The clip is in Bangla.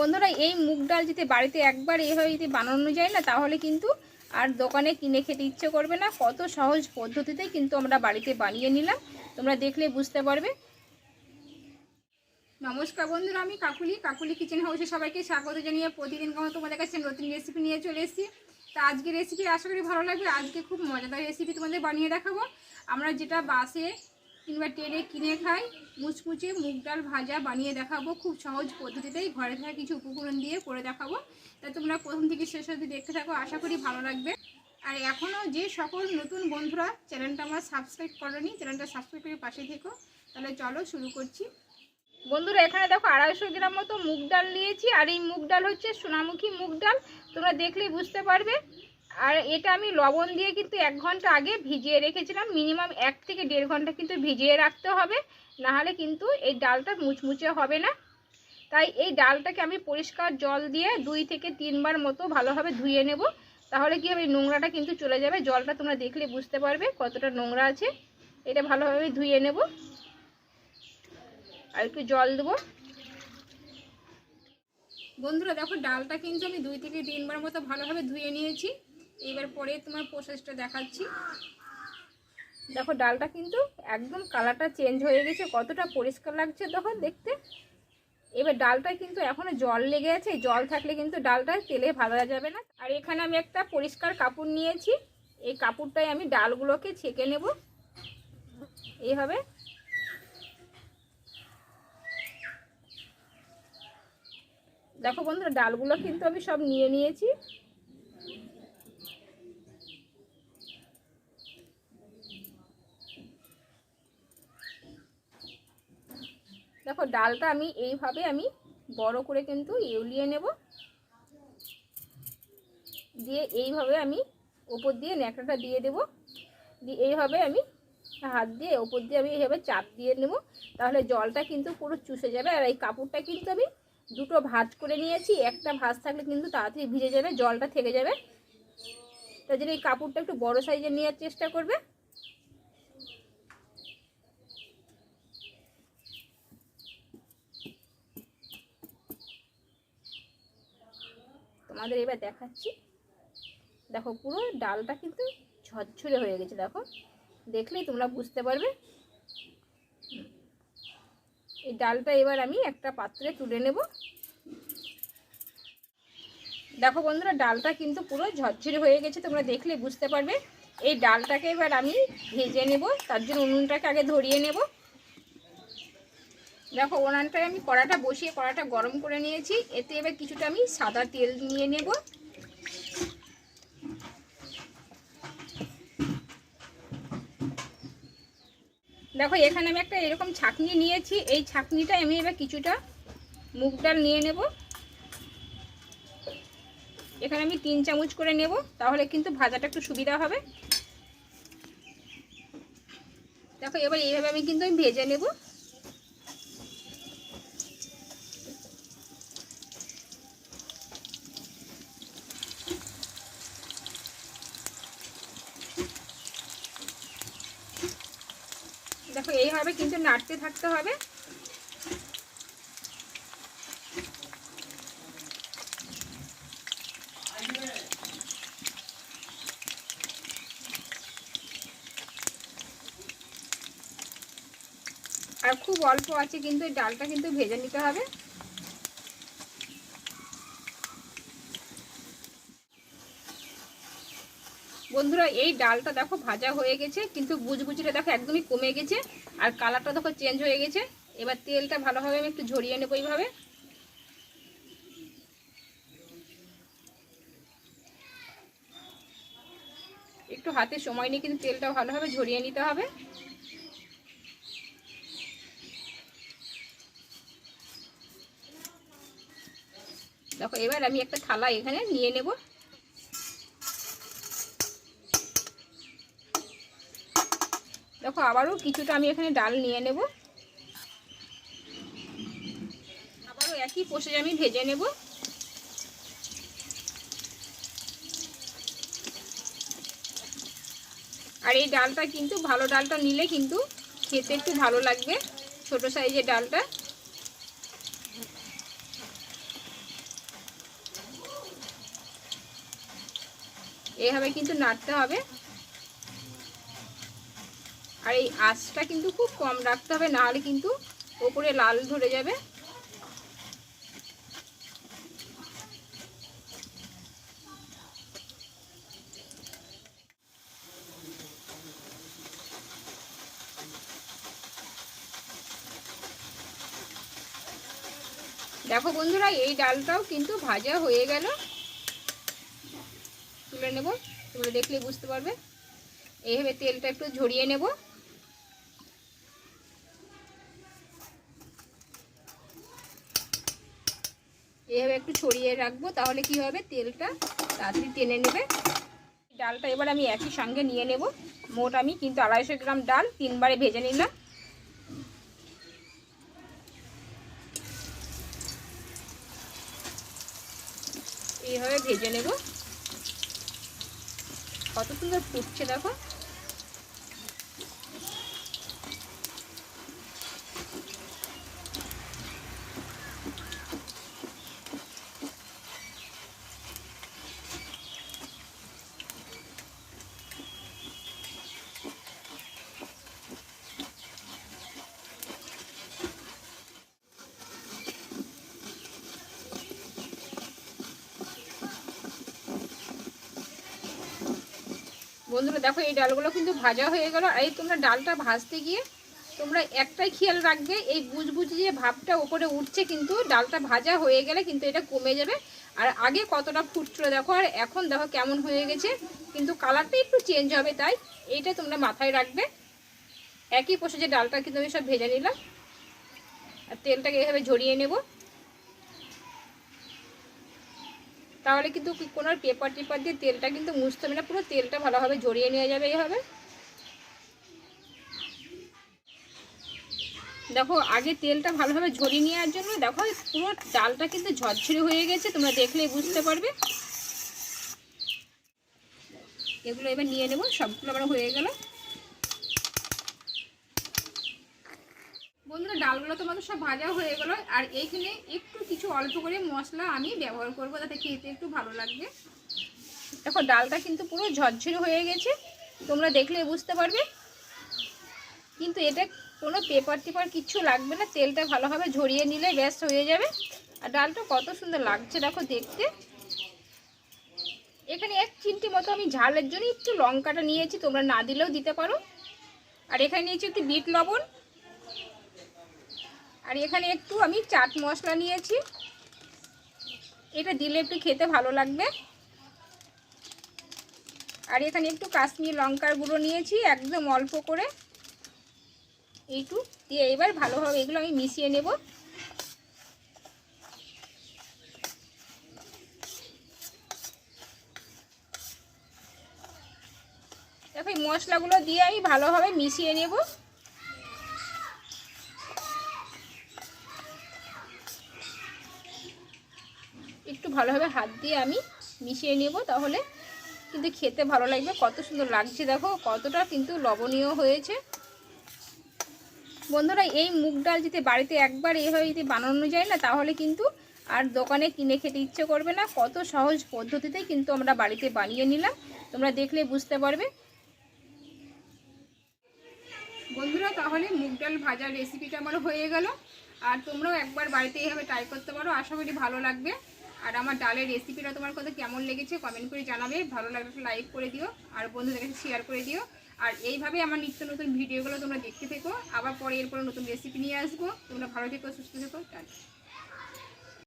বন্ধুরা, এই মুগ ডাল যদি বাড়িতে একবার এভাবে যদি বানানো যায় না, তাহলে কিন্তু আর দোকানে কিনে খেতে ইচ্ছে করবে না। কত সহজ পদ্ধতিতে কিন্তু আমরা বাড়িতে বানিয়ে নিলাম। তোমরা দেখলে বুঝতে পারবে। নমস্কার বন্ধুরা, আমি কাকুলি। কাকুলি কিচেন হাউসে সবাইকে স্বাগত জানিয়ে প্রতিদিন কখনো তোমাদের কাছে নতুন রেসিপি নিয়ে চলে এসেছি। তা আজকে রেসিপি আশা করি ভালো লাগবে। আজকে খুব মজাদার রেসিপি তোমাদের বানিয়ে দেখাবো। আমরা যেটা বাসে কিংবা ট্রেনে কিনে খাই, মুচমুচে মুগ ডাল ভাজা বানিয়ে দেখাবো, খুব সহজ পদ্ধতিতেই ঘরে থাকা কিছু উপকরণ দিয়ে করে দেখাবো। তা তোমরা প্রথম থেকে শেষ অবধি দেখতে থাকো, আশা করি ভালো লাগবে। আর এখনও যে সকল নতুন বন্ধুরা চ্যানেলটা আমার সাবস্ক্রাইব করনি, চ্যানেলটা সাবস্ক্রাইব করে পাশে থেকো। তাহলে চলো শুরু করছি। বন্ধুরা, এখানে দেখো আড়াইশো গ্রাম মতো মুগ ডাল নিয়েছি, আর এই মুগ ডাল হচ্ছে সোনামুখী মুগ ডাল। তোমরা দেখলেই বুঝতে পারবে। আর এটা আমি লবণ দিয়ে কিন্তু এক ঘণ্টা আগে ভিজিয়ে রেখেছিলাম। মিনিমাম এক থেকে দেড় ঘণ্টা কিন্তু ভিজিয়ে রাখতে হবে, নাহলে কিন্তু এই ডালটা মুচমুচে হবে না। তাই এই ডালটাকে আমি পরিষ্কার জল দিয়ে দুই থেকে তিনবার মতো ভালোভাবে ধুয়ে নেব, তাহলে কি হবে, নোংরাটা কিন্তু চলে যাবে। জলটা তোমরা দেখলে বুঝতে পারবে কতটা নোংরা আছে। এটা ভালোভাবে ধুয়ে নেব। আর একটু জল দেবো। বন্ধুরা, দেখো ডালটা কিন্তু আমি দুই থেকে তিনবার মতো ভালোভাবে ধুয়ে নিয়েছি। এবার পরে তোমার প্রসেসটা দেখাচ্ছি। দেখো, ডালটা কিন্তু একদম কালারটা চেঞ্জ হয়ে গেছে, কতটা পরিষ্কার লাগছে দেখো দেখতে। এবার ডালটায় কিন্তু এখনও জল লেগে আছে জল থাকলে কিন্তু ডালটা তেলে ভাজা যাবে না। আর এখানে আমি একটা পরিষ্কার কাপড় নিয়েছি, এই কাপড়টায় আমি ডালগুলোকে ছেঁকে নেব। এইভাবে দেখো বন্ধুরা, ডালগুলো কিন্তু আমি সব নিয়ে নিয়েছি। দেখো ডালটা আমি এইভাবে আমি বড় করে কিন্তু এউলিয়ে নেব। দিয়ে এইভাবে আমি ওপর দিয়ে ন্যাকড়াটা দিয়ে দেব। দিয়ে এইভাবে আমি হাত দিয়ে ওপর দিয়ে আমি এইভাবে চাপ দিয়ে নেব। তাহলে জলটা কিন্তু পুরো চুষে যাবে। আর এই কাপড়টা কিন্তু আমি দুটো ভাঁজ করে নিয়েছি। একটা ভাঁজ থাকলে কিন্তু তাড়াতাড়ি ভিজে যাবে, জলটা থেকে যাবে। তাই জন্য এই কাপড়টা একটু বড় সাইজে নেওয়ার চেষ্টা করবে। তোমাদের এবার দেখাচ্ছি। দেখো পুরো ডালটা কিন্তু ঝরঝরে হয়ে গেছে, দেখো। দেখলেই তোমরা বুঝতে পারবে। এই ডালটা এবার আমি একটা পাত্রে তুলে নেব। দেখো বন্ধুরা, ডালটা কিন্তু পুরো ঝরঝরে হয়ে গেছে, তোমরা দেখলে বুঝতে পারবে। এই ডালটাকে এবার আমি ভেজে নেব, তার জন্য উনুনটাকে আগে ধরিয়ে নেব। দেখো ওনানটায় আমি কড়াটা বসিয়ে কড়াটা গরম করে নিয়েছি। এতে এবার কিছুটা আমি সাদা তেল নিয়ে নেব। দেখো, এখানে আমি একটা এরকম ছাকনি নিয়েছি। এই ছাকনিটা আমি এবার কিছুটা মুগ ডাল নিয়ে নেব। এখানে আমি তিন চামচ করে নেব, তাহলে কিন্তু ভাজাটা একটু সুবিধা হবে। দেখো, এবার এইভাবে আমি কিন্তু আমি ভেজে নেব। দেখো এইভাবে কিন্তু নাড়তে থাকতে হবে। আর খুব অল্প আছে কিন্তু ডালটা কিন্তু ভেজে নিতে হবে। বন্ধুরা, এই ডালটা দেখো ভাজা হয়ে গেছে, কিন্তু বুজবুজিটা দেখো একদমই কমে গেছে, আর কালারটা দেখো চেঞ্জ হয়ে গেছে। এবার তেলটা ভালোভাবে আমি একটু ঝরিয়ে নেব এইভাবে। একটু হাতে সময় নিয়ে কিন্তু তেলটা ভালোভাবে ঝরিয়ে নিতে হবে। দেখো, এবার আমি একটা থালা এখানে নিয়ে নেব। দেখো, আবারও কিছুটা আমি এখানে ডাল নিয়ে নেব। আবারও একই পোষে আমি ভেজে নেব। আর এই ডালটা কিন্তু, ভালো ডালটা নিলে কিন্তু খেতে একটু ভালো লাগবে, ছোট সাইজের ডালটা। এভাবে কিন্তু নাড়তে হবে। আর এই আঁচটা কিন্তু খুব কম রাখতে হবে, নাহলে কিন্তু ওপরে লাল ধরে যাবে। দেখো বন্ধুরা, এই ডালটাও কিন্তু ভাজা হয়ে গেল। তুলে নেব তোমরা দেখলে বুঝতে পারবে। এইভাবে তেলটা একটু ঝরিয়ে নেব। এইভাবে একটু ছড়িয়ে রাখব, তাহলে কি হবে? তেলটা তাড়াতাড়ি টেনে নেবে। ডালটা এবার আমি একই সঙ্গে নিয়ে নেব। মোট আমি কিন্তু আড়াইশো গ্রাম ডাল তিনবারে ভেজে নিলাম। এইভাবে ভেজে নেব। কত সুন্দর ফুটছে, দেখো। বন্ধুরা, দেখো এই ডালগুলো কিন্তু ভাজা হয়ে গেল। আর এই তোমরা ডালটা ভাজতে গিয়ে তোমরা একটাই খেয়াল রাখবে, এই বুঝবুঝি যে ভাবটা ওপরে উঠছে কিন্তু ডালটা ভাজা হয়ে গেলে কিন্তু এটা কমে যাবে। আর আগে কতটা ফুটছিল দেখো, আর এখন দেখো কেমন হয়ে গেছে। কিন্তু কালারটা একটু চেঞ্জ হবে, তাই এইটা তোমরা মাথায় রাখবে। একই পোষে যে ডালটা কিন্তু আমি সব ভেজে নিলাম। আর তেলটাকে এভাবে ঝরিয়ে নেব। তাহলে কিন্তু কোনো পেপার টেপার দিয়ে তেলটা কিন্তু মুছতে হবে না, পুরো তেলটা ভালোভাবে জড়িয়ে নেওয়া যাবে এইভাবে। দেখো, আগে তেলটা ভালোভাবে ঝরিয়ে নেওয়ার জন্য দেখো, পুরো ডালটা কিন্তু ঝরঝরে হয়ে গেছে, তোমরা দেখলেই বুঝতে পারবে। এগুলো এবার নিয়ে নেব, সবগুলো আবার হয়ে গেল। বন্ধুরা, ডালগুলো তোমাদের সব ভাজা হয়ে গেলো। আর এইখানে একটু কিছু অল্প করে মশলা আমি ব্যবহার করব, যাতে খেতে একটু ভালো লাগবে। দেখো, ডালটা কিন্তু পুরো ঝরঝরে হয়ে গেছে। তোমরা দেখলে বুঝতে পারবে। কিন্তু এটা কোনো পেপার টেপার কিচ্ছু লাগবে না। তেলটা ভালোভাবে ঝরিয়ে নিলে ব্যাস হয়ে যাবে। আর ডালটা কত সুন্দর লাগছে, দেখো দেখতে। এখানে এক চিমটি মতো আমি ঝালের জন্য একটু লঙ্কাটা নিয়েছি, তোমরা না দিলেও দিতে পারো। আর এখানে নিয়েছি একটু বিট লবণ। আর এখানে একটু আমি চাট মশলা নিয়েছি। এটা দিলে একটু খেতে ভালো লাগবে। আর এখানে একটু কাশ্মীর লঙ্কার গুঁড়ো নিয়েছি, একদম অল্প করে। এইটু দিয়ে এবার ভালোভাবে এগুলো আমি মিশিয়ে নেব। দেখো এই মশলাগুলো দিয়ে আমি ভালোভাবে মিশিয়ে নেব। একটু ভালোভাবে হাত দিয়ে আমি মিশিয়ে নেব তাহলে কিন্তু খেতে ভালো লাগবে। কত সুন্দর লাগছে দেখো, কতটা কিন্তু লবণীয় হয়েছে। বন্ধুরা, এই মুগ ডাল যদি বাড়িতে একবার এভাবে যদি বানানো যায় না, তাহলে কিন্তু আর দোকানে কিনে খেতে ইচ্ছে করবে না। কত সহজ পদ্ধতিতেই কিন্তু আমরা বাড়িতে বানিয়ে নিলাম। তোমরা দেখলে বুঝতে পারবে। বন্ধুরা, তাহলে মুগ ডাল ভাজার রেসিপিটা আমার হয়ে গেল। আর তোমরাও একবার বাড়িতে এইভাবে ট্রাই করতে পারো। আশা করি ভালো লাগবে। আর আমার ডালের রেসিপিটা তোমার কথা কেমন লেগেছে কমেন্ট করে জানাবে। ভালো লাগলে একটা লাইক করে দিও আর বন্ধুদের কাছে শেয়ার করে দিও। আর এইভাবে আমার নিত্য নতুন ভিডিওগুলো তোমরা দেখতে থেকো। আবার পরে এরপরে নতুন রেসিপি নিয়ে আসব। তোমরা ভালো থেকো, সুস্থ থেকো, টাটা।